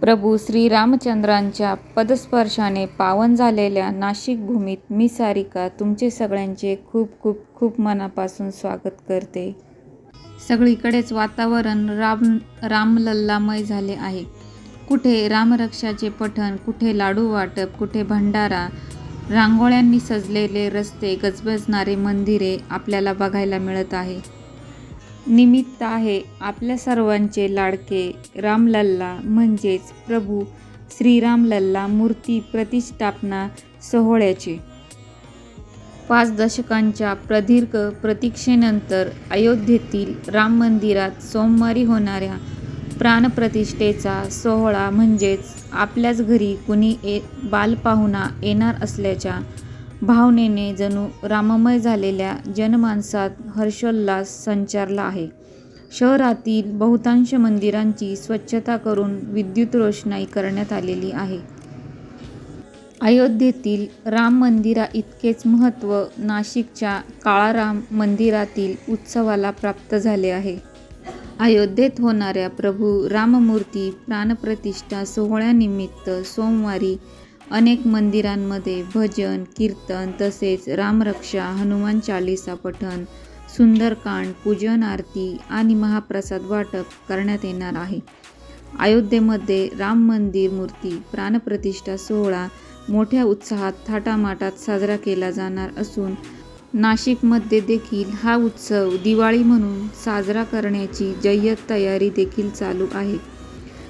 प्रभू श्रीरामचंद्रांच्या पदस्पर्शाने पावन झालेल्या नाशिक भूमीत मी सारिका तुमचे सगळ्यांचे खूप खूप खूप मनापासून स्वागत करते. सगळीकडेच वातावरण राम रामलल्लामय झाले आहे. कुठे रामरक्षाचे पठण कुठे लाडू वाटप कुठे भंडारा रांगोळ्यांनी सजलेले रस्ते गजबजणारे मंदिरे आपल्याला बघायला मिळत आहे. निमित्त आहे आपल्या सर्वांचे लाडके. रामलल्ला म्हणजेच प्रभू. श्रीरामलल्ला मूर्ती प्रतिष्ठापना सोहळ्याचे. पाच दशकांच्या प्रदीर्घ प्रतीक्षेनंतर अयोध्येतील राम मंदिरात सोमवारी होणाऱ्या प्राणप्रतिष्ठेचा सोहळा म्हणजेच आपल्याच घरी कुणी ए बालपाहुणा येणार असल्याच्या भावनेने जणू राममय झालेल्या जनमानसात हर्षोल्लास संचारला आहे. शहरातील बहुतांश मंदिरांची स्वच्छता करून विद्युत रोषणाई करण्यात आलेली आहे. अयोध्येतील राम मंदिरा इतकेच महत्त्व नाशिकच्या काळाराम मंदिरातील उत्सवाला प्राप्त झाले आहे. अयोध्येत होणाऱ्या प्रभू राममूर्ती प्राणप्रतिष्ठा सोहळ्यानिमित्त सोमवारी अनेक मंदिरांमध्ये भजन कीर्तन तसेच रामरक्षा हनुमान चालिसा पठण सुंदरकांड पूजन आरती आणि महाप्रसाद वाटप करण्यात येणार आहे. अयोध्येमध्ये राम मंदिर मूर्ती प्राणप्रतिष्ठा सोहळा मोठ्या उत्साहात थाटामाटात साजरा केला जाणार असून नाशिकमध्ये देखील हा उत्सव दिवाळी म्हणून साजरा करण्याची जय्यत तयारी देखील चालू आहे.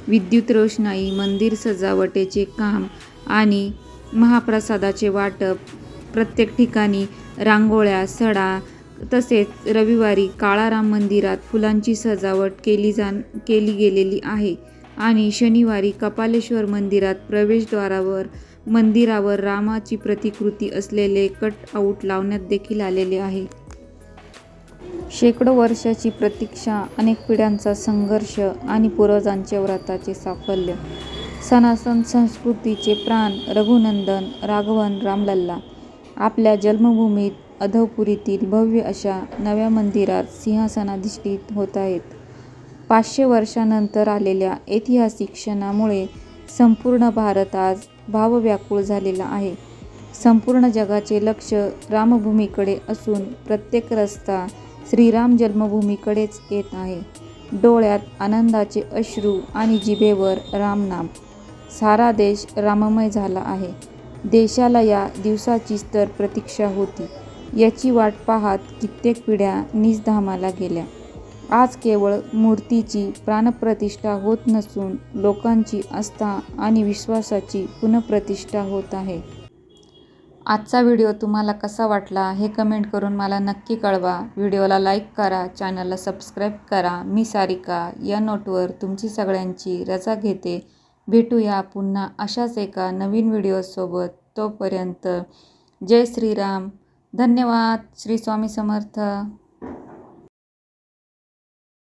विद्युत रोषणाई मंदिर सजावटीचे काम आणि महाप्रसादाचे वाटप प्रत्येक ठिकाणी रांगोळ्या सडा तसेच रविवारी काळाराम मंदिरात फुलांची सजावट केली जा केली गेलेली आहे आणि शनिवारी कपालेश्वर मंदिरात प्रवेशद्वारावर मंदिरावर रामाची प्रतिकृती असलेले कट आऊट लावण्यात देखील आलेले आहे. शेकडो वर्षाची प्रतीक्षा अनेक पिढ्यांचा संघर्ष आणि पूर्वजांचे व्रताचे साफल्य सनातन संस्कृतीचे प्राण रघुनंदन राघवन रामलल्ला आपल्या जन्मभूमीत अधवपुरीतील भव्य अशा नव्या मंदिरात सिंहासनाधिष्ठित होत आहेत. पाचशे वर्षांनंतर आलेल्या ऐतिहासिक क्षणामुळे संपूर्ण भारत आज भावव्याकुळ झालेला आहे. संपूर्ण जगाचे लक्ष रामभूमीकडे असून प्रत्येक रस्ता श्रीराम जन्मभूमीकडेच येत आहे. डोळ्यात आनंदाचे अश्रू आणि जिभेवर रामनाम सारा देश राममय झाला आहे. देशाला या दिवसाचीच तर प्रतीक्षा होती. याची वाट पाहत कित्येक पिढ्या निजधामाला गेल्या. आज केवळ मूर्तीची प्राणप्रतिष्ठा होत नसून लोकांची आस्था आणि विश्वासाची पुनःप्रतिष्ठा होत आहे. आजचा व्हिडिओ तुम्हाला कसा वाटला हे कमेंट करून मला नक्की कळवा. व्हिडिओला लाईक करा चॅनलला सबस्क्राईब करा. मी सारिका या नोटवर तुमची सगळ्यांची रजा घेते. भेटूया पुन्हा अशाच एका नवीन व्हिडिओसोबत. तोपर्यंत जय श्रीराम. धन्यवाद. श्री स्वामी समर्थ.